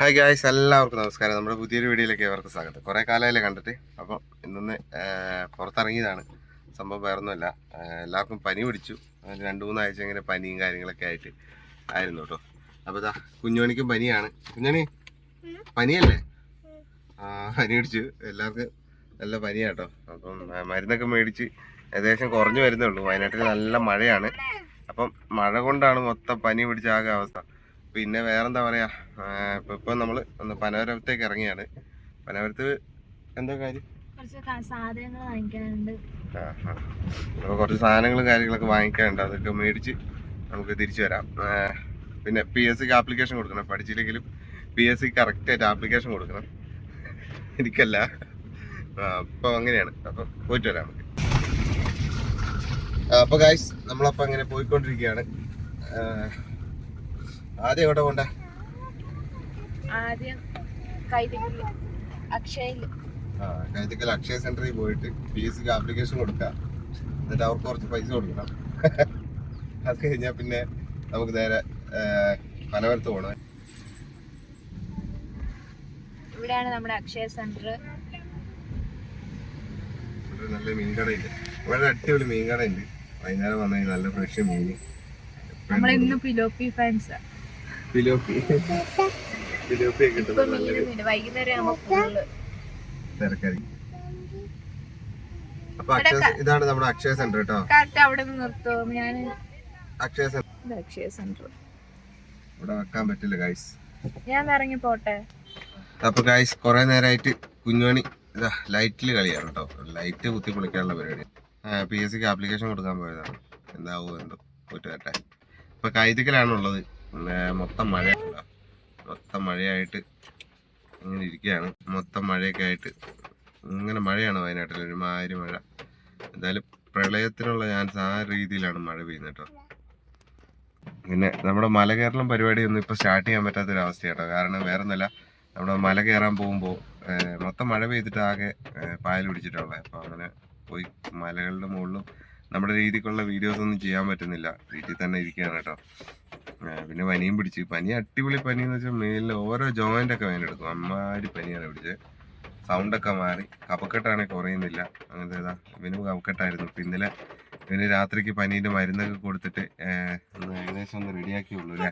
Hi guys എല്ലാവർക്കും നമസ്കാരം. നമ്മുടെ പുതിയൊരു വീഡിയോയിലേക്ക് അവർക്ക് സ്വാഗതം. കുറേ കാലമായില്ലേ കണ്ടിട്ട്. അപ്പം ഇന്നൊന്ന് പുറത്തിറങ്ങിയതാണ്. സംഭവം വേറൊന്നുമല്ല. എല്ലാവർക്കും പനി പിടിച്ചു. രണ്ട് മൂന്നാഴ്ച ഇങ്ങനെ പനിയും കാര്യങ്ങളൊക്കെ ആയിട്ട് ആയിരുന്നു കേട്ടോ. അപ്പോൾ ഇതാ കുഞ്ഞോണിക്കും പനിയാണ്. കുഞ്ഞോണി പനിയല്ലേ? ആ പനി പിടിച്ചു. എല്ലാവർക്കും നല്ല പനിയാട്ടോ അപ്പം മരുന്നൊക്കെ മേടിച്ച് ഏകദേശം കുറഞ്ഞു വരുന്നേ ഉള്ളൂ. വയനാട്ടിൽ നല്ല മഴയാണ്. അപ്പം മഴ കൊണ്ടാണ് മൊത്തം പനി പിടിച്ച ആകെ അവസ്ഥ. പിന്നെ വേറെന്താ പറയാ? ഇപ്പൊ ഇപ്പൊ നമ്മൾ ഒന്ന് പനവരത്തേക്ക് ഇറങ്ങിയാണ്. പനവരത്ത് എന്താ കാര്യം? ആ. കുറച്ച് സാധനങ്ങളും കാര്യങ്ങളൊക്കെ വാങ്ങിക്കാനുണ്ട്. അതൊക്കെ മേടിച്ച് നമുക്ക് തിരിച്ചു വരാം. പിന്നെ പി എസ് സിക്ക് ആപ്ലിക്കേഷൻ കൊടുക്കണം. പഠിച്ചില്ലെങ്കിലും പി എസ് സി കറക്റ്റ് ആയിട്ട് ആപ്ലിക്കേഷൻ കൊടുക്കണം. എനിക്കല്ല. അപ്പോൾ അപ്പൊ അങ്ങനെയാണ്. അപ്പൊ പോയിട്ട് വരാം നമുക്ക്. അപ്പോൾ അപ്പൊ ഗായ്സ് നമ്മളപ്പോ അങ്ങനെ പോയിക്കൊണ്ടിരിക്കുകയാണ്. ആദ്യം എവിടെ പോണ്ട? ആദ്യം ആ, കൈതക്കൽ അക്ഷയ സെന്ററിൽ പോയിട്ട് പി എസ് സിക്ക് ആപ്ലിക്കേഷൻ കൊടുക്കാം. എന്നിട്ട് അവർക്ക് കുറച്ച് പൈസ കൊടുക്കണം. അത് കഴിഞ്ഞാൽ പിന്നെ നമുക്ക് നേരെ പനവരത്ത് പോകണം ഇവിടെയാണ് നമ്മുടെ അക്ഷയ സെന്റർ ഇവിടെ നല്ല മീൻകടയുണ്ട് ഇവിടെ അടിപൊളി മീൻകടയുണ്ട്. വൈകുന്നേരം വന്നു കഴിഞ്ഞാൽ നല്ല ഫ്രഷ് മീൻ. നമ്മൾ ഇന്ന് പിലോപ്പി ഫാൻസ് കിട്ടുന്നത് വൈകുന്നേരം അപ്പൊ അക്ഷയ ഇതാണ് നമ്മുടെ അക്ഷയ സെന്റർ കേട്ടോ. അവിടെ നിന്ന് ഞാൻ അക്ഷയ സെന്റർ അക്ഷയ സെന്റർ. ഇവിടെ വെക്കാൻ പറ്റില്ല ഗൈസ് ഞാൻ ഇറങ്ങി പോട്ടെ? അപ്പൊ ഗായ്സ് കുറെ നേരമായിട്ട് കുഞ്ഞുമണി ഇതാ ലൈറ്റിൽ കളിയാണ് കേട്ടോ. ലൈറ്റ് കുത്തി പൊളിക്കാനുള്ള പരിപാടി. പി എസ് സിക്ക് ആപ്ലിക്കേഷൻ കൊടുക്കാൻ പോയതാണ്. എന്താവോ എന്തോ. പോയിട്ട് വരട്ടെ. ഇപ്പൊ കൈതിക്കലാണുള്ളത്. പിന്നെ മൊത്തം മഴയാണ് മൊത്തം മഴയായിട്ട് ഇങ്ങനെ ഇരിക്കുകയാണ്. മൊത്തം മഴയൊക്കെ ആയിട്ട് ഇങ്ങനെ മഴയാണ് വയനാട്ടിൽ. ഒരുമാതിരി മഴ. എന്തായാലും പ്രളയത്തിനുള്ള ചാൻസ് ആ രീതിയിലാണ് മഴ പെയ്യുന്നത് കേട്ടോ. പിന്നെ നമ്മുടെ മലകേരളം പരിപാടി ഒന്നും ഇപ്പൊ സ്റ്റാർട്ട് ചെയ്യാൻ പറ്റാത്തൊരവസ്ഥ കേട്ടോ കാരണം വേറെ ഒന്നല്ല നമ്മുടെ മല കയറാൻ പോകുമ്പോൾ മൊത്തം മഴ പെയ്തിട്ട് ആകെ പായൽ പിടിച്ചിട്ടുള്ളത് അപ്പോൾ അങ്ങനെ പോയി മലകളുടെ മുകളിലും നമ്മുടെ രീതിക്കുള്ള വീഡിയോസ് ഒന്നും ചെയ്യാൻ പറ്റുന്നില്ല. വീട്ടിൽ തന്നെ ഇരിക്കുകയാണ് കേട്ടോ. പിന്നെ പനിയും പിടിച്ച്. പനി അടിപൊളി പനി എന്ന് വെച്ചാൽ മേലിൽ ഓരോ ജോയിന്റ് ഒക്കെ വേനെടുക്കും അമ്മാരി പനിയാണ് പിടിച്ചത് സൗണ്ടൊക്കെ മാറി. കപക്കെട്ടാണെങ്കിൽ കുറയുന്നില്ല. അങ്ങനത്തെ ഇതാ. ഇവന് കപക്കെട്ടായിരുന്നു ഇപ്പം ഇന്നലെ ഇവന് രാത്രിക്ക് പനീന്റെ മരുന്നൊക്കെ കൊടുത്തിട്ട് ഏകദേശം ഒന്ന് റെഡിയാക്കിയുള്ളൂ അല്ലേ?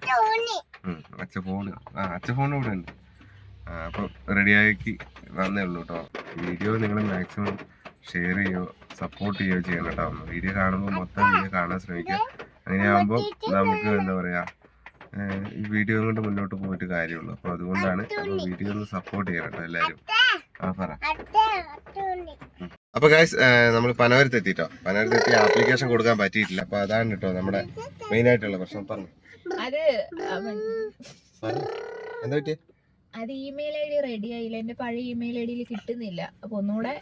അച്ഛ ഫോണ് ആ അച്ഛ ഫോൺ ഇവിടെ ഉണ്ട്. അപ്പൊ റെഡിയാക്കി വന്നേ ഉള്ളൂ കേട്ടോ. വീഡിയോ നിങ്ങൾ മാക്സിമം ഷെയർ ചെയ്യോ. സപ്പോർട്ട് ചെയ്യുകയോ ചെയ്യണം കേട്ടോ വീഡിയോ കാണുമ്പോൾ മൊത്തം വീഡിയോ കാണാൻ ശ്രമിക്കുക. അങ്ങനെയാകുമ്പോൾ നമുക്ക് എന്താ പറയുക ഈ വീഡിയോ കൊണ്ട് മുന്നോട്ട് പോയിട്ട് കാര്യമുള്ളൂ. അപ്പോൾ അതുകൊണ്ടാണ് അപ്പോൾ വീഡിയോ ഒന്ന് സപ്പോർട്ട് ചെയ്യണം കേട്ടോ എല്ലാവരും ആ പറ. അപ്പോൾ ഗായ്സ് നമ്മൾ പനവരത്ത് എത്തിട്ടോ പനവരത്ത് എത്തി ആപ്ലിക്കേഷൻ കൊടുക്കാൻ പറ്റിയിട്ടില്ല. അപ്പോൾ അതാണ് കേട്ടോ നമ്മുടെ മെയിൻ ആയിട്ടുള്ള പ്രശ്നം. പറഞ്ഞു എന്താ പറ്റിയേ? അത് ഇമെയിൽ ഐ ഡി റെഡി ആയില്ല. എന്റെ പഴയ ഇമെയിൽ ഐ ഡിയിൽ കിട്ടുന്നില്ല. അപ്പൊ ഒന്നുകൂടെ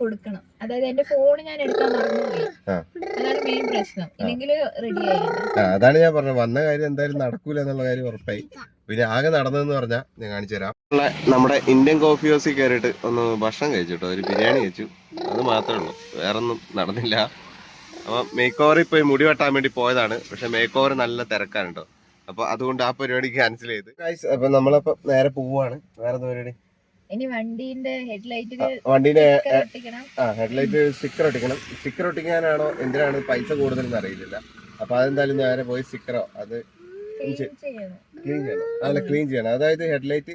കൊടുക്കണം. അതായത് എന്റെ ഫോൺ ഞാൻ എടുക്കാൻ മറന്നുപോയി. അതാണ് മെയിൻ പ്രശ്നം. ഇല്ലെങ്കിൽ റെഡി ആയില്ല. അതാണ് ഞാൻ പറഞ്ഞത്. വന്ന കാര്യം എന്തായാലും നടക്കൂല എന്നുള്ള കാര്യം ഉറപ്പായി. പിന്നെ ആകെ നടന്നതെന്ന് പറഞ്ഞാൽ ഞാൻ കാണിച്ചു തരാം. നമ്മുടെ ഇന്ത്യൻ കോഫി ഹൗസിൽ കയറിയിട്ട് ഒന്ന് ഭക്ഷണം കഴിച്ചു കേട്ടോ ഒരു ബിരിയാണി കഴിച്ചു. അത് മാത്രമേ ഉള്ളൂ. വേറൊന്നും നടന്നില്ല. അപ്പൊ മേക്ക് ഓവർ ഇപ്പൊ മുടി വെട്ടാൻ വേണ്ടി പോയതാണ്. പക്ഷെ മേക്ക് ഓവർ നല്ല തിരക്കാണ് കേട്ടോ അപ്പൊ അതുകൊണ്ട് ആ പരിപാടി ക്യാൻസൽ ചെയ്ത്. അപ്പോൾ അപ്പൊ നമ്മളപ്പോ നേരെ പോവുകയാണ് വേറെ പരിപാടി? ഇനി വണ്ടീന്റെ ഹെഡ്ലൈറ്റിൽ വണ്ടീന്റെ ഒട്ടിക്കണം. ആ ഹെഡ്ലൈറ്റ് സ്റ്റിക്കർ ഒട്ടിക്കണം. സ്റ്റിക്കർ ഒട്ടിക്കാനാണോ എന്തിനാണ് പൈസ കൂടുതലെന്ന് അറിയില്ല അപ്പൊ അതെന്തായാലും നേരെ പോയി സ്റ്റിക്കറോ അത് ക്ലീൻ ചെയ്യണം. അല്ല ക്ലീൻ ചെയ്യണം. അതായത് ഹെഡ്ലൈറ്റ്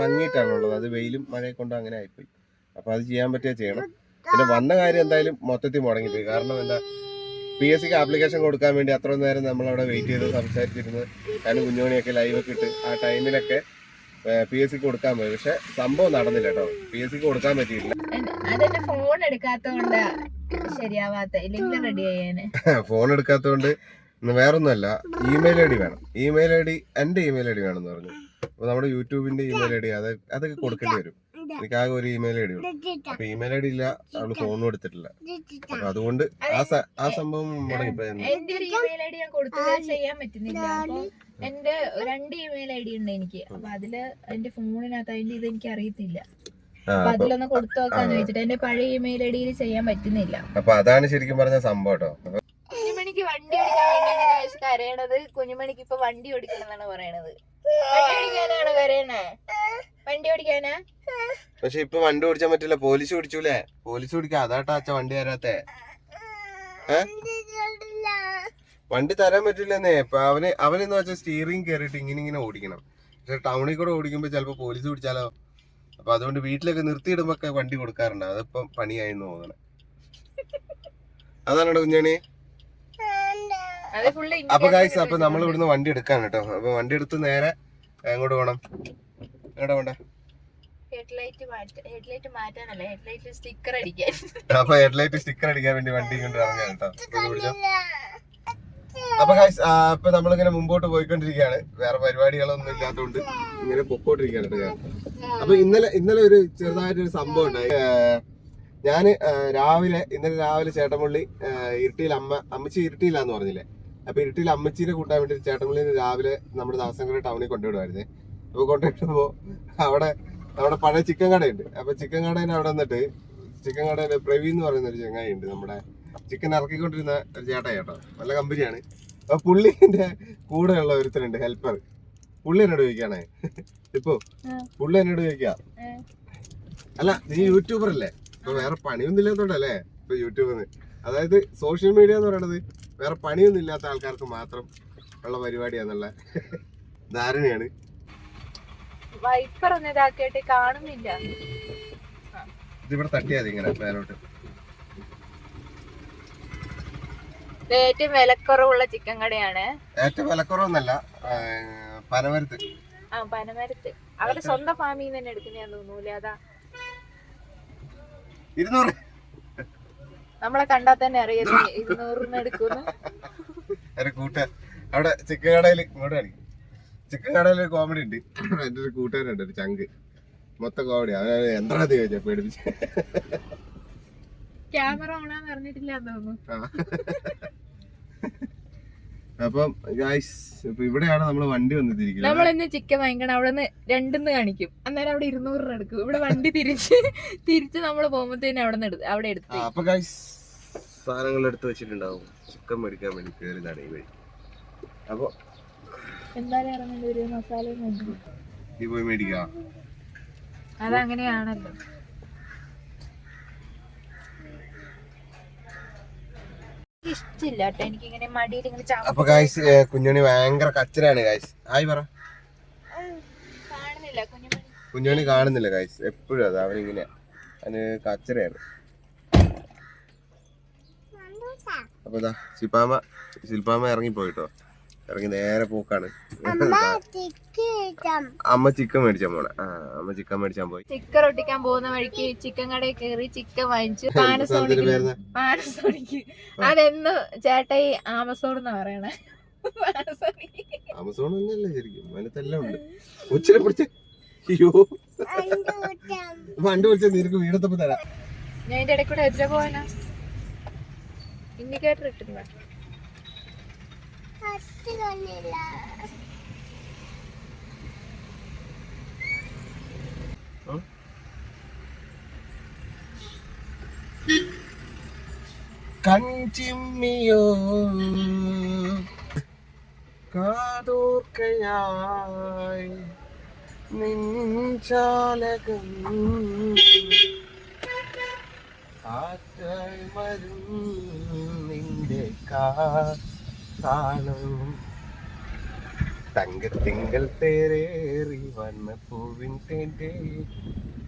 മങ്ങിയിട്ടാണുള്ളത് അത് വെയിലും മഴയെ കൊണ്ട് അങ്ങനെ ആയിപ്പോയി. അപ്പൊ അത് ചെയ്യാൻ പറ്റിയ ചെയ്യണം. പിന്നെ വന്ന കാര്യം എന്തായാലും മൊത്തത്തിൽ മുടങ്ങിപ്പോയി കാരണം എന്താ പി എസ് സിക്ക് ആപ്ലിക്കേഷൻ കൊടുക്കാൻ വേണ്ടി അത്ര നേരം നമ്മൾ അവിടെ വെയിറ്റ് ചെയ്ത് സംസാരിച്ചിരുന്നത്. ഞാൻ കുഞ്ഞുമണിയൊക്കെ ലൈവ് ഒക്കെ ഇട്ട് ആ ടൈമിലൊക്കെ പി എസ് സിക്ക് കൊടുക്കാൻ പോയി. പക്ഷെ സംഭവം നടന്നില്ല കേട്ടോ. പി എസ് സിക്ക് കൊടുക്കാൻ പറ്റിയില്ല അതെന്റെ ഫോൺ എടുക്കാത്തോണ്ട് ശരിയാവാത്ത ഇല്ലെങ്കിൽ റെഡി ഫോൺ വേറൊന്നുമല്ല ഇമെയിൽ ഐ ഡി വേണം. ഇമെയിൽ ഐ ഡി എന്റെ ഇമെയിൽ ഐ ഡി വേണമെന്ന് പറഞ്ഞു. അപ്പൊ നമ്മുടെ യൂട്യൂബിന്റെ ഇമെയിൽ ഐ ഡി അത് അതൊക്കെ കൊടുക്കേണ്ടി വരും. എനിക്ക് ആകെ ഒരു ഇമെയിൽ ഐ ഡി ഉള്ളൂ. അപ്പൊ ഇമെയിൽ ഐ ഡി ഇല്ല അവൾ ഫോണും എടുത്തിട്ടില്ല. അപ്പൊ അതുകൊണ്ട് ആ സംഭവം മുടങ്ങിപ്പോയി. എന്റെ രണ്ട് ഇമെയിൽ ഐ ഡി ഉണ്ട് എനിക്ക്. അപ്പൊ അതിൽ എന്റെ ഫോണിനകത്ത് അതിന്റെ ഇത് എനിക്ക് അറിയത്തില്ല. അപ്പൊ അതിലൊന്ന് കൊടുത്തു നോക്കാന്ന് വെച്ചിട്ട് എന്റെ പഴയ ഇമെയിൽ ഐ ഡിയിൽ ചെയ്യാൻ പറ്റുന്നില്ല. അപ്പൊ അതാണ് ശരിക്കും പറഞ്ഞ സംഭവം കേട്ടോ. കുഞ്ഞുമണിക്ക് വണ്ടി ഓടിക്കാൻ വേണ്ടിയാണ് കരയണത് കുഞ്ഞുമണിക്ക് ഇപ്പൊ വണ്ടി ഓടിക്കണം എന്നാണ് പറയണത്. വണ്ടി ഓടിക്കാനാണ് കരയണത് വണ്ടി ഓടിക്കാനാ? പക്ഷെ ഇപ്പൊ വണ്ടി ഓടിച്ചാൻ പറ്റില്ല. പോലീസ് ഓടിച്ചൂലേ? പോലീസ് ഓടിക്കാ അതാട്ടാ അച്ഛൻ വണ്ടി വരാത്തേ. വണ്ടി തരാൻ പറ്റില്ലെന്നേ. ഇപ്പൊ അവന് അവനെന്ന് വെച്ചാൽ സ്റ്റിയറിംഗ് കയറിയിട്ട് ഇങ്ങനെ ഇങ്ങനെ ഓടിക്കണം. പക്ഷെ ടൗണിൽ കൂടെ ഓടിക്കുമ്പോൾ ചിലപ്പോൾ പോലീസ് പിടിച്ചാലോ? അപ്പൊ അതുകൊണ്ട് വീട്ടിലൊക്കെ നിർത്തിയിടുമ്പോ ഒക്കെ വണ്ടി കൊടുക്കാറുണ്ട്. അതിപ്പം പണിയായി തോന്നണം. അതാണോ കുഞ്ഞാണി. അപ്പൊ ഗായ്സ് അപ്പൊ നമ്മൾ ഇവിടുന്ന് വണ്ടി എടുക്കാൻ കേട്ടോ. അപ്പൊ വണ്ടി എടുത്ത് നേരെ എങ്ങോട്ട് പോകണം എങ്ങോട്ടാ അടിക്കാൻ. അപ്പൊ ഹെഡ്ലൈറ്റ് സ്റ്റിക്കർ അടിക്കാൻ വേണ്ടി വണ്ടി കൊണ്ട് ഇറങ്ങാൻ കേട്ടോ. അപ്പൊ ഗൈസ് ഇപ്പൊ നമ്മളിങ്ങനെ മുമ്പോട്ട് പോയിക്കൊണ്ടിരിക്കുകയാണ്. വേറെ പരിപാടികളൊന്നും ഇല്ലാത്തതുകൊണ്ട് ഇങ്ങനെ പൊക്കോണ്ടിരിക്കുകയാണ് ഞാൻ. അപ്പൊ ഇന്നലെ ഇന്നലെ ഒരു ചെറുതായിട്ടൊരു സംഭവം ഉണ്ടായി. ഞാൻ രാവിലെ ഇന്നലെ രാവിലെ ചേട്ടൻപള്ളി ഇരുട്ടിയിൽ അമ്മ അമ്മച്ചി ഇരുട്ടിയില്ലാന്ന് പറഞ്ഞില്ലേ? അപ്പൊ ഇരുട്ടിയിൽ അമ്മച്ചീനെ കൂട്ടാൻ വേണ്ടി ചേട്ടൻപള്ളി രാവിലെ നമ്മുടെ ദാസങ്കര ടൗണിൽ കൊണ്ടുവിടുമായിരുന്നേ അപ്പൊ കൊണ്ടുവിടുമ്പോ അവിടെ നമ്മുടെ പഴയ ചിക്കൻ കടയുണ്ട്. അപ്പൊ ചിക്കൻ കടയിൽ അവിടെ വന്നിട്ട് ചിക്കൻ കടയിലെ പ്രവീൺ എന്ന് പറയുന്ന ഒരു ചങ്ങായി ഉണ്ട് നമ്മുടെ ചിക്കൻ ഇറക്കിക്കൊണ്ടിരുന്ന ഒരു ചേട്ടാ ചേട്ടോ നല്ല കമ്പനിയാണ്. അപ്പൊ പുള്ളിന്റെ കൂടെയുള്ള ഒരുത്തനുണ്ട് ഹെൽപ്പർ പുള്ളി എന്നോട് ചോദിക്കാണേ ഇപ്പൊ. പുള്ളി എന്നോട് ചോദിക്കാ അല്ല നീ യൂട്യൂബർ അല്ലേ? ഇപ്പൊ വേറെ പണിയൊന്നും ഇല്ലാത്തോണ്ടല്ലേ ഇപ്പൊ യൂട്യൂബിന്ന് അതായത് സോഷ്യൽ മീഡിയ എന്ന് പറയുന്നത് വേറെ പണിയൊന്നും ഇല്ലാത്ത ആൾക്കാർക്ക് മാത്രം ഉള്ള പരിപാടിയാന്നുള്ള ധാരണയാണ്. വൈപ്പർ ഒന്ന് ഇതാക്കിയിട്ട് കാണുന്നില്ല. ഇതിവിടെ തട്ടിയാതി ഇങ്ങനെ മേലോട്ട് ഇത് ഏറ്റവും വിലക്കുറവുള്ള ചിക്കൻ കടയാണ്. ഏറ്റവും വിലക്കുറവൊന്നല്ല പനമരത്ത്. ആ പനമരത്ത്. അവരുടെ സ്വന്തം ഫാമിൽ നിന്ന് തന്നെ എടുക്കുന്നതാന്ന് തോന്നൂലേ അതാ. ഇരുന്നൂറ്. നമ്മളെ കണ്ടാൽ തന്നെ അറിയാം ഇരുന്നൂറിന് എടുക്കുന്നു ഒരു കൂട്ട അവിടെ ചിക്കൻ കടയിൽ ഇങ്ങോട്ട് കാണിക്കും. ചിക്കൻ കടയിൽ ഒരു കോമഡി ഉണ്ട്. എന്റെ ഒരു കൂട്ടുകാരുണ്ട് ഒരു ചങ്ക് മൊത്തം കോമഡി അവൻ എന്താ ചോദിച്ചാ പേടിപ്പിച്ച്. ക്യാമറ ഓണാന്ന് അറിഞ്ഞിട്ടില്ല തോന്നുന്നു. അപ്പം ഗായ്സ് ഇപ്പൊ ഇവിടെയാണ് നമ്മൾ വണ്ടി വന്നിരിക്കുന്നത് നമ്മൾ ഇന്ന് ചിക്കൻ വാങ്ങിക്കണം. അവിടെ നിന്ന് രണ്ടെന്ന് കാണിക്കും. അന്നേരം അവിടെ ഇരുന്നൂറ് രൂപ എടുക്കും. ഇവിടെ വണ്ടി തിരിച്ച് തിരിച്ച് നമ്മൾ പോകുമ്പോഴത്തേനും അവിടെ നിന്ന് അവിടെ എടുത്ത് അപ്പൊ ഗായ്സ് സാധനങ്ങൾ എടുത്ത് വെച്ചിട്ടുണ്ടാവും. ചിക്കൻ മേടിക്കാൻ വേണ്ടി കയറിയതാണ് ഈ വഴി. അപ്പൊ എന്തായാലും ഇറങ്ങേണ്ടി ഒരു മസാല പോയി മേടിക്കാം. അതങ്ങനെയാണല്ലോ. ഇഷ്ടമില്ല കേട്ടോ എനിക്കിങ്ങനെ മടിയിൽ ഇങ്ങനെ അപ്പൊ ചാ ഗായ്സ് കുഞ്ഞുണി ഭയങ്കര കച്ചരാണ് ഗായ്സ് ആയി പറ. കാണുന്നില്ല കുഞ്ഞുമണി കുഞ്ഞുണി കാണുന്നില്ല ഗായ്സ് എപ്പോഴും അത് അവനിങ്ങനെ. അവന് കച്ചറയാണ് അപ്പൊ ഇതാ ശില്പാമ ശില്പാമ ഇറങ്ങി പോയിട്ടോ ഇറങ്ങി നേരെ പോക്കാണ്. അമ്മ ചിക്കൻ മേടിച്ചാൻ പോണ. ആ അമ്മ ചിക്കൻ മേടിച്ചാൻ പോയി. ചിക്കൻ ഒട്ടിക്കാൻ പോകുന്ന വഴിക്ക് ചിക്കൻ കടയിൽ കയറി ചിക്കൻ വാങ്ങിച്ചു പാനസോണിക്ക് അതെന്ന് പാനസോണിക്ക് അതെന്ന് ചേട്ടായി ആമസോൺ എന്ന് പറയണേ. ആമസോൺ തന്നെയല്ലേ ശരിക്കും. അതിനകത്തെല്ലാം ഉണ്ട്. ഉച്ചനെ പിടിച്ച്. അയ്യോ. വണ്ടി വിളിച്ച നിനക്ക് വീടത്തപ്പോ തരാം. ഞാൻ ഇതിന്റെ ഇടയ്ക്കൂടെ കൂടെ എതിരെ പോവാനാ. ഇൻഡിക്കേറ്റർ ഇട്ടിരുന്ന കൺചിമ്മിയോ കാതോർക്കയായി നിൻചാലകം ആറ്റായി മരും നിന്റെ കാണും തങ്കത്തിങ്കൾ തേരേറി വന്ന പൂവിൻ തേന്റെ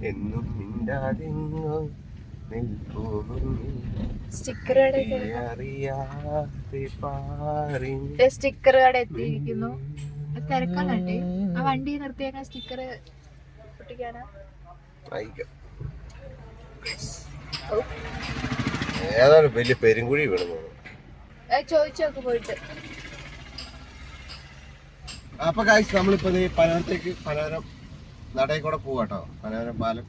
എന്നും മിണ്ടാതിങ്ങോ സ്റ്റിക്കർ കട എത്തിയിരിക്കുന്നു. അത് ആ വണ്ടി നിർത്തിയേക്കാൻ സ്റ്റിക്കർ ഒട്ടിക്കാനാ ഏതാണ് വലിയ പെരുങ്കുഴി വീണു അത് ചോദിച്ചു നോക്ക് പോയിട്ട്. അപ്പൊ ഗായ്സ് നമ്മളിപ്പോ ദേ പനവരത്തേക്ക് പനവരം നടയിൽ കൂടെ പോവാട്ടോ പനോരം പാലം.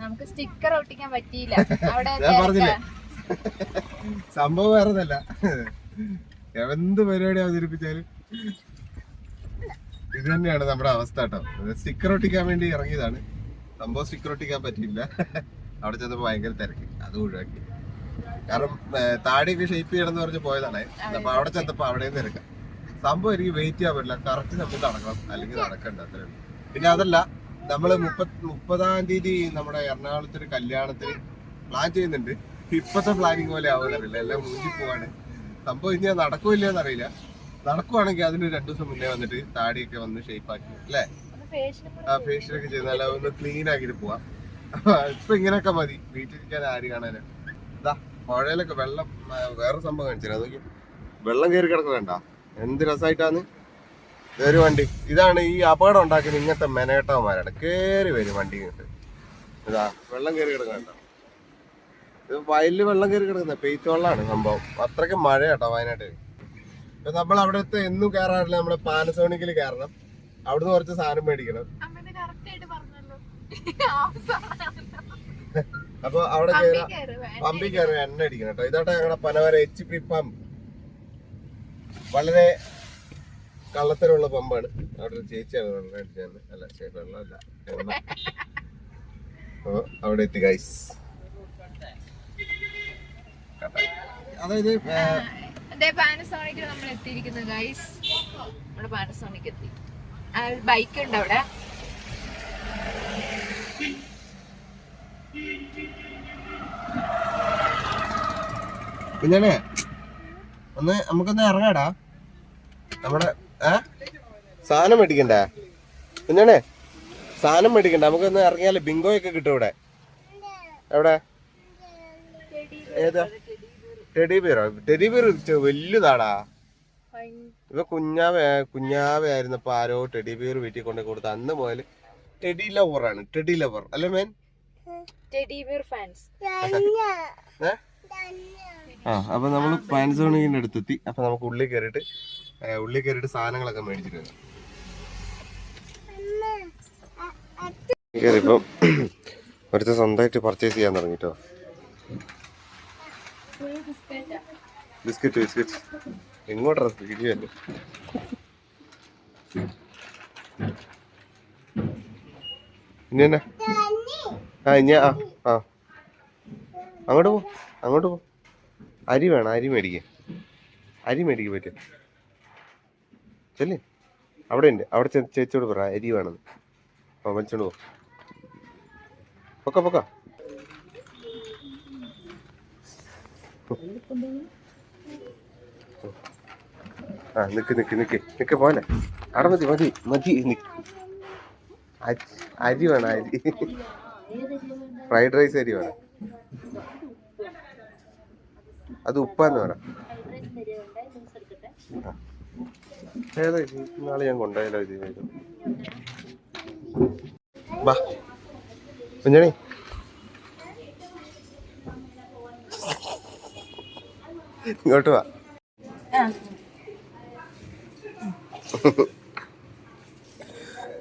നമുക്ക് സ്റ്റിക്കർ ഒട്ടിക്കാൻ പറ്റിയില്ല. അവിടെ ഞാൻ പറഞ്ഞില്ല? സംഭവം സംഭവം വേറൊന്നല്ല. എന്ത് പരിപാടി അവതരിപ്പിച്ചാലും. ഇത് തന്നെയാണ് നമ്മുടെ അവസ്ഥ കേട്ടോ സ്റ്റിക്കർ ഒട്ടിക്കാൻ വേണ്ടി ഇറങ്ങിയതാണ്. സംഭവം സ്റ്റിക്കർ ഒട്ടിക്കാൻ പറ്റിയില്ല. അവിടെ ചെന്നപ്പോ ഭയങ്കര തിരക്ക്. അത് ഒഴിവാക്കി. കാരണം താടിയൊക്കെ ഷേപ്പ് ചെയ്യണമെന്ന് പറഞ്ഞ് പോയതാണ്. അപ്പൊ അവിടെ ചെന്നപ്പോ അവിടെ നിന്ന് എടുക്കാം. സംഭവം എനിക്ക് വെയിറ്റ് ചെയ്യാൻ പറ്റില്ല. കറക്റ്റ് സമയത്ത് നടക്കണം. അല്ലെങ്കിൽ നടക്കണ്ട അത്രേ ഉള്ളൂ. പിന്നെ അതല്ല നമ്മൾ മുപ്പത് മുപ്പതാം തീയതി നമ്മുടെ എറണാകുളത്ത് ഒരു കല്യാണത്തിന് പ്ലാൻ ചെയ്യുന്നുണ്ട്. ഇപ്പത്തെ പ്ലാനിങ് പോലെ ആവുന്നറിയില്ല എല്ലാം മുഞ്ചി പോവാണ്. സംഭവം ഇനി നടക്കൂല്ല എന്നറിയില്ല നടക്കുവാണെങ്കിൽ അതിന് രണ്ടു ദിവസം മുന്നേ വന്നിട്ട് താടിയൊക്കെ വന്ന് ഷേപ്പ് ആക്കി അല്ലേ? ആ ഫേഷ്യലൊക്കെ ചെയ്താൽ ഒന്ന് ക്ലീൻ ആക്കിയിട്ട് പോവാം. ഇപ്പൊ ഇങ്ങനെയൊക്കെ മതി. വീട്ടിലിരിക്കാൻ ആര് കാണാനാ ഇതാ പുഴയിലൊക്കെ വെള്ളം വേറെ സംഭവം കാണിച്ചു അതൊക്കെ വെള്ളം കയറി കിടക്കണണ്ട എന്ത് രസമായിട്ടാന്ന് ഒരു വണ്ടി. ഇതാണ് ഈ അപകടം ഉണ്ടാക്കുന്ന ഇങ്ങനത്തെ മെനേട്ടവന്മാരാണ് കയറി വരും വണ്ടി ഇങ്ങോട്ട്. ഇതാ വെള്ളം കയറി കിടക്കണ്ട ഇത് വയലിൽ വെള്ളം കയറി കിടക്കുന്ന പെയ്ത്ത് വെള്ളമാണ് സംഭവം. അത്രയ്ക്ക് മഴ കേട്ടോ വയനാട്ടിൽ ഇപ്പൊ നമ്മൾ അവിടുത്തെ എന്നും കയറാറില്ല നമ്മുടെ പാനസോണിക്കിൽ കയറണം അവിടുന്ന് കുറച്ച് സാധനം മേടിക്കണം. അപ്പൊ അവിടെ. പമ്പിൽ കയറി എണ്ണ അടിക്കണം കേട്ടോ ഇതാട്ടെ ഞങ്ങളുടെ പനവര എച്ച് പി പമ്പ് വളരെ കള്ളത്തരമുള്ള പമ്പാണ് അവിടെ ഒരു ചേച്ചിയാണ് വെള്ളം അടിച്ചത് അല്ല ചേച്ചി വെള്ളമല്ല. എണ്ണ. അപ്പൊ അവിടെ എത്തി ഗൈസ് അതായത് പാനസോണിക്കിൽ നമ്മൾ എത്തിയിരിക്കുന്നു ഗൈസ് നമ്മുടെ പാനസോണിക് എത്തി. ബൈക്ക് ഉണ്ട് അവിടെ. കുഞ്ഞാണേ ഒന്ന് നമുക്കൊന്ന് ഇറങ്ങാടാ. നമ്മുടെ ഏ? സാധനം മേടിക്കണ്ടേ? കുഞ്ഞാണേ സാധനം മേടിക്കണ്ട? നമുക്കൊന്ന് ഇറങ്ങിയാലേ ബിങ്കോ ഒക്കെ കിട്ടും ഇവിടെ. എവിടെ? ഏതാ? ടെഡി ബിയറോ? ടെഡി ബിയർ വലുതാടാ. ഇപ്പൊ കുഞ്ഞാവേ കുഞ്ഞാവേ ആയിരുന്നപ്പോ ആരോ ടെഡി ബിയർ വീട്ടിൽ കൊണ്ട് കൊടുത്ത അന്ന് മുതൽ ടെഡി ലവർ ആണ്. Teddy lover. അല്ലേ മേൻ? Teddy fans. ഏ? ആ അപ്പൊ നമ്മൾ പാൻസോണിന്റെ അടുത്തെത്തി. അപ്പൊ നമുക്ക് ഉള്ളിൽ കയറിയിട്ട് ഉള്ളിൽ കയറിയിട്ട് സാധനങ്ങളൊക്കെ മേടിച്ചിട്ട് വരാം. ഒരുത്ത സ്വന്തമായിട്ട് പർച്ചേസ് ചെയ്യാൻ തുടങ്ങിട്ടോ. Biscuit biscuit. എങ്ങോട്ടാ ഇനി ആ ഇനി ആ ആ. അങ്ങോട്ട് പോ അങ്ങോട്ട് പോ. അരി വേണം അരി മേടിക്കുക അരി മേടിക്കാൻ പറ്റും ചെല്ലേ. അവിടെ ഉണ്ട്. അവിടെ ചേച്ചിയോട് പറ അരി വേണമെന്ന് ആ വലിച്ചോണ്ട് പോ. പൊക്ക പൊക്ക. ആ നിക്ക് നിക്ക് നിക്ക്. നിക്ക് പോലെ അവിടെ മതി മതി മതി. അരി വേണം അരി. ഫ്രൈഡ് റൈസ് അരി വേണം. അത് ഉപ്പാന്ന് പറ. ഏതാ ഇത്? നാളെ ഞാൻ കൊണ്ടുപോയാലോ ഇത് വേഗം. ബാ. കുഞ്ഞണി. ഇങ്ങോട്ട് വാ.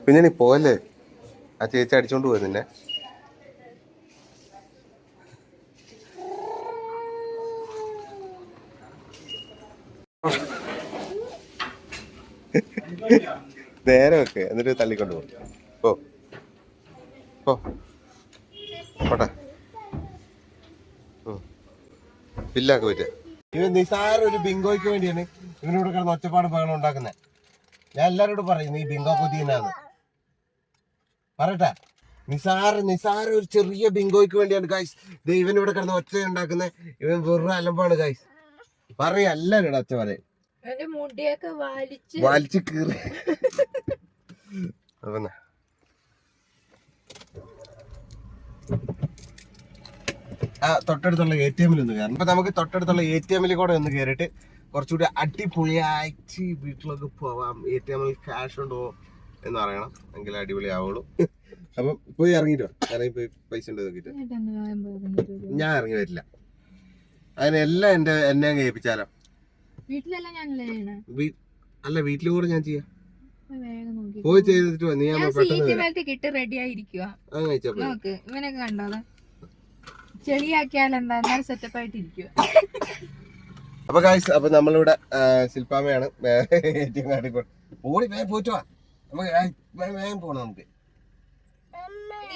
കുഞ്ഞണി പോവല്ലേ? ആ ചേച്ചി അടിച്ചോണ്ട് പോയി നിന്നെ. നേരെ വെക്ക് എന്നിട്ട് തള്ളിക്കൊണ്ട് പോകും ഓ ഓ പോട്ടെ. ഉം. ബില്ലാക്ക് പറ്റുക ഇവൻ നിസാര ഒരു ബിങ്കോയ്ക്ക് വേണ്ടിയാണ് ഇവനോട് കിടന്ന് ഒറ്റപ്പാട് ബഹളം ഉണ്ടാക്കുന്നത് ഞാൻ എല്ലാരോടും പറയും നീ ബിങ്കോ കുതിനാന്ന് പറയട്ടെ. നിസാര നിസാര ഒരു ചെറിയ ബിങ്കോയ്ക്ക് വേണ്ടിയാണ് ഗായ്സ് ഇവൻ ഇവിടെ കിടന്ന് ഒച്ച ഉണ്ടാക്കുന്നത് ഇവൻ വെറുതെ അലമ്പാണ് ഗൈസ് പറയും എല്ലാവരും ഒച്ച പറയും. എന്റെ മുടിയൊക്കെ വാലിച്ച് വാലിച്ച് കീറി. ആ തൊട്ടടുത്തുള്ള എ ടി എമ്മിൽ ഒന്ന് കയറണം അപ്പൊ നമുക്ക് തൊട്ടടുത്തുള്ള എ ടി എമ്മിൽ കൂടെ ഒന്ന് കയറിയിട്ട് കുറച്ചുകൂടി അടിപൊളിയായിട്ട് വീട്ടിലൊക്കെ പോവാം. എ ടി എമ്മിൽ ക്യാഷ് ഉണ്ടോ എന്ന് പറയണം എങ്കിൽ അടിപൊളി ആവുള്ളൂ അപ്പം പോയി ഇറങ്ങിട്ടോ ഇറങ്ങി പോയി പൈസ ഉണ്ട് നോക്കിട്ട് ഞാൻ ഇറങ്ങി വരില്ല. അതിനെല്ലാം എന്റെ എന്നെ അങ്ങ് ഏൽപ്പിച്ചാലോ? വീട്ടിലെല്ലാം ഞാനല്ലേ ചെയ്യണേ വീ- അല്ല വീട്ടിൽ കൂടെ ഞാൻ ചെയ്യാം. പോയി വേഗം നോക്കി. പോയി ചെയ്തിട്ട് വാ. നീ ഞാൻ ആവുമ്പോ പെട്ടെന്ന് സീറ്റ് വരാം. ബെൽറ്റ് കിട്ടി റെഡി ആയിരിക്കുക അത് കഴിച്ചാ പോരെ. നോക്ക് ഇവനൊക്കെ കണ്ടോ അത്? ചെളിയാക്കിയാൽ എന്താ എന്നാലും സെറ്റപ്പ് ആയിട്ട് ഇരിക്കുക അപ്പൊ ഗായ്സ് അപ്പൊ നമ്മളിവിടെ ആ, ശില്പാമയാണ് കാട്ടി ഓടി വേഗം പോയിട്ട് വാ. നമുക്ക് വേഗം വേഗം പോണം നമുക്ക്.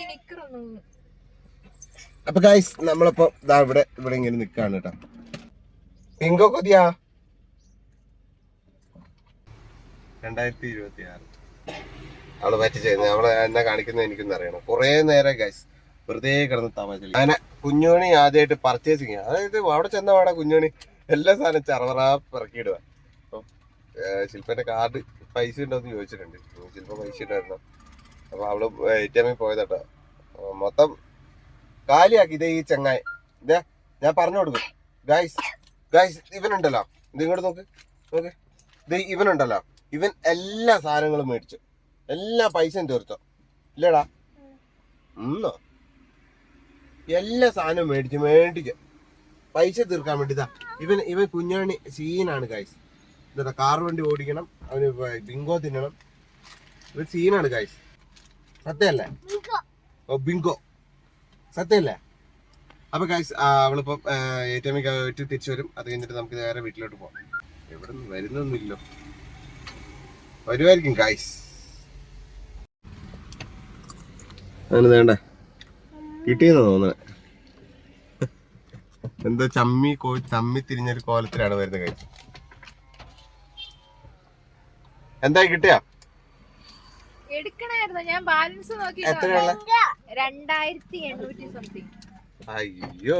നിക്കറൊന്നും അപ്പൊ ഗൈസ് നമ്മളിപ്പോ ഇതാ ഇവിടെ ഇവിടെ ഇങ്ങനെ നിക്കാണ് കേട്ടോ പിങ്കോ കൊതിയാ? രണ്ടായിരത്തി ഇരുപത്തി ആറ് അവൾ പറ്റിച്ചത് അവളെ എന്നെ കാണിക്കുന്നത് എനിക്കൊന്നും അറിയണം. കുറേ നേരം ഗൈസ് വെറുതെ കിടന്ന് തമാശ അങ്ങനെ കുഞ്ഞോണി ആദ്യമായിട്ട് പർച്ചേസിങ് അതായത് അവിടെ ചെന്ന പാടെ കുഞ്ഞോണി എല്ലാ സാധനം ചറവറ പിറക്കിയിടുക അപ്പം ശില്പന്റെ കാർഡ് പൈസ ഉണ്ടോ എന്ന് ചോദിച്ചിട്ടുണ്ട്. ശില്പ പൈസ ഉണ്ടായിരുന്നു അപ്പൊ അവൾ എ ടി എമ്മിൽ പോയതാട്ടോ മൊത്തം കാലിയാക്കി. ഇതേ ഈ ചെങ്ങായി. ഇതേ ഞാൻ പറഞ്ഞു കൊടുക്കും. ഗൈസ് ഗൈസ് ഇവനുണ്ടല്ലോ. ഇത് ഇങ്ങോട്ട് നോക്ക് നോക്ക്. ഇത് ഇവനുണ്ടല്ലോ. ഇവൻ എല്ലാ സാധനങ്ങളും മേടിച്ചു. എല്ലാ പൈസയും തീർത്തോ. ഇല്ലടാ. ഉന്നോ? എല്ലാ സാധനവും മേടിച്ചു മേടിച്ചു. പൈസ തീർക്കാൻ വേണ്ടിതാ ഇവൻ ഇവൻ കുഞ്ഞാണി സീനാണ് ഗൈസ് എന്താ കാർ വണ്ടി ഓടിക്കണം. അവന് ബിങ്കോ തിന്നണം. ഇവൻ സീനാണ് ഗൈസ് സത്യമല്ലേ? ഓ ബിങ്കോ. സത്യമല്ലേ അപ്പൊ ഗൈസ് അവളിപ്പം എ ടി എമ്മിൽ പോയിട്ട് തിരിച്ചു വരും. അത് കഴിഞ്ഞിട്ട് നമുക്ക് നേരെ വീട്ടിലോട്ട് പോകാം എവിടെ നിന്ന് വരുന്നൊന്നുമില്ലോ വരുമായിരിക്കും ഗൈസ് അങ്ങനെ വേണ്ട. കിട്ടിയെന്ന് തോന്നണേ. എന്താ ചമ്മി കോ ചമ്മി തിരിഞ്ഞൊരു കോലത്തിലാണ് വരുന്നത് കഴിച്ചു എന്തായി കിട്ടിയാ? എടുക്കണായിരുന്നു. ഞാൻ ബാലൻസ് നോക്കി രണ്ടായിരത്തി എണ്ണൂറ്റി സംതിങ് അയ്യോ.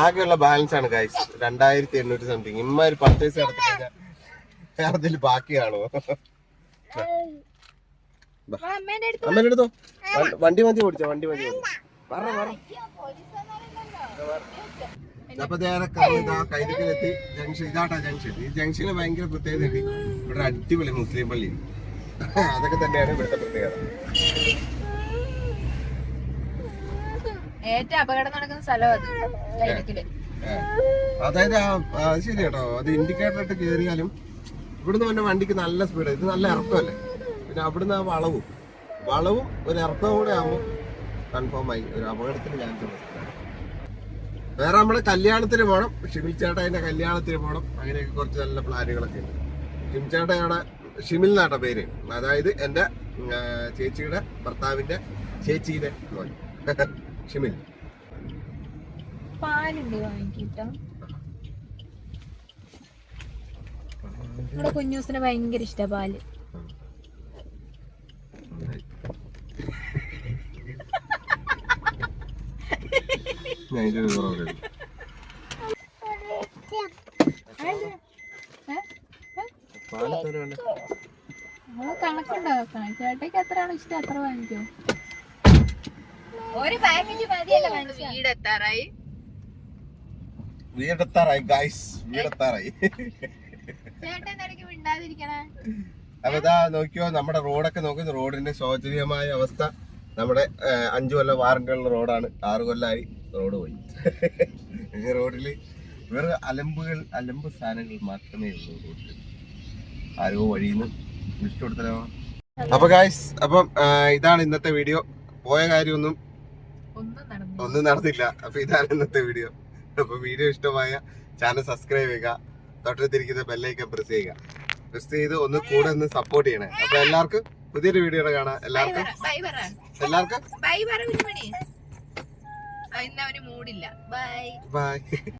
ആകെയുള്ള ബാലൻസ് ആണ് ഗൈസ് രണ്ടായിരത്തി എണ്ണൂറ്റി സംതിങ് ഇമ്മാര് പർച്ചേസ് നടത്തി കഴിഞ്ഞാൽ അതിൽ ബാക്കി കാണുമോ അമ്മേന്റെ അടുത്ത് വണ്ടി മതി ഓടിച്ചോ വണ്ടി മതി ഓടിച്ചോ. പറ പറ. അപ്പൊ കൈതക്കിലെത്തി ജംഗ്ഷൻ ഇതാട്ടാ ജംഗ്ഷൻ. ഈ ജംഗ്ഷന് ഭയങ്കര പ്രത്യേകത ഇവിടെ അടിപൊളി മുസ്ലിം പള്ളി. അതൊക്കെ തന്നെയാണ് ഇവിടുത്തെ പ്രത്യേകത. ഏറ്റവും അപകടം നടക്കുന്ന സ്ഥലം അത് കൈനക്കിൽ അതായത് അത് ശരി കേട്ടോ. അത് ഇൻഡിക്കേറ്റർ ഇട്ട് കയറിയാലും ഇവിടുന്ന് പിന്നെ വണ്ടിക്ക് നല്ല സ്പീഡ് ഇത് നല്ല ഇറക്കമല്ലേ? പിന്നെ അവിടുന്ന് ആ വളവും വളവും ഒരു ഇറക്കവും കൂടെ ആകുമ്പോൾ കൺഫേം ആയി. ഒരു അപകടത്തിന് ചാൻസ് വേറെ നമ്മൾ കല്യാണത്തിന് പോകണം ഷിമിൽ ചേട്ടായിന്റെ കല്യാണത്തിന് പോകണം അങ്ങനെയൊക്കെ കുറച്ച് നല്ല പ്ലാനുകളൊക്കെ ഉണ്ട്. ചേട്ടായുടെ ഷിമിൽ എന്നാട്ട പേര്. അതായത് ആ, ചേച്ചിയുടെ ഭർത്താവിന്റെ ചേച്ചിയുടെ മോൻ. ഷിമിൽ. പാലുണ്ട് വാങ്ങിക്കിട്ടോ. നമ്മുടെ കുഞ്ഞൂസിന് ഭയങ്കര ഇഷ്ട പാൽ. ഞാൻ ഇതിന് കുറവ്? ചേട്ടയ്ക്ക് എത്രയാണ് ഇഷ്ടം അത്ര വാങ്ങിക്കോ. ഒരു പാക്കറ്റ് മതിയല്ലോ വീടെത്താറായി. വീടെത്താറായി ഗൈസ് വീടെത്താറായി. അപ്പൊ ഇതാ നോക്കിയോ നമ്മുടെ റോഡൊക്കെ നോക്കുന്നു റോഡിന്റെ ശോചനീയമായ അവസ്ഥ. നമ്മുടെ അഞ്ചു കൊല്ലം വാറന്റി റോഡാണ്. ആറു കൊല്ലമായി റോഡ് പോയി. ഈ റോഡിൽ വെറും അലമ്പുകൾ അലമ്പ് സാധനങ്ങൾ മാത്രമേ ഉള്ളൂ റോഡിൽ ആരോ വഴിന്ന് ലിസ്റ്റ് കൊടുത്തല്ലോ. അപ്പൊ ഗായ്സ് അപ്പം ഇതാണ് ഇന്നത്തെ വീഡിയോ പോയ കാര്യമൊന്നും ഒന്നും നടന്നില്ല. അപ്പൊ ഇതാണ് ഇന്നത്തെ വീഡിയോ അപ്പൊ വീഡിയോ ഇഷ്ടമായ ചാനൽ സബ്സ്ക്രൈബ് ചെയ്യുക. തൊട്ടടുത്തിരിക്കുന്ന ബെല്ലൈക്കൻ പ്രസ് ചെയ്യുക. പ്രസ് ചെയ്ത് ഒന്ന് കൂടെ ഒന്ന് സപ്പോർട്ട് ചെയ്യണേ. അപ്പൊ എല്ലാവർക്കും പുതിയൊരു വീഡിയോ കാണാം. എല്ലാവർക്കും എല്ലാവർക്കും ബൈ ബൈ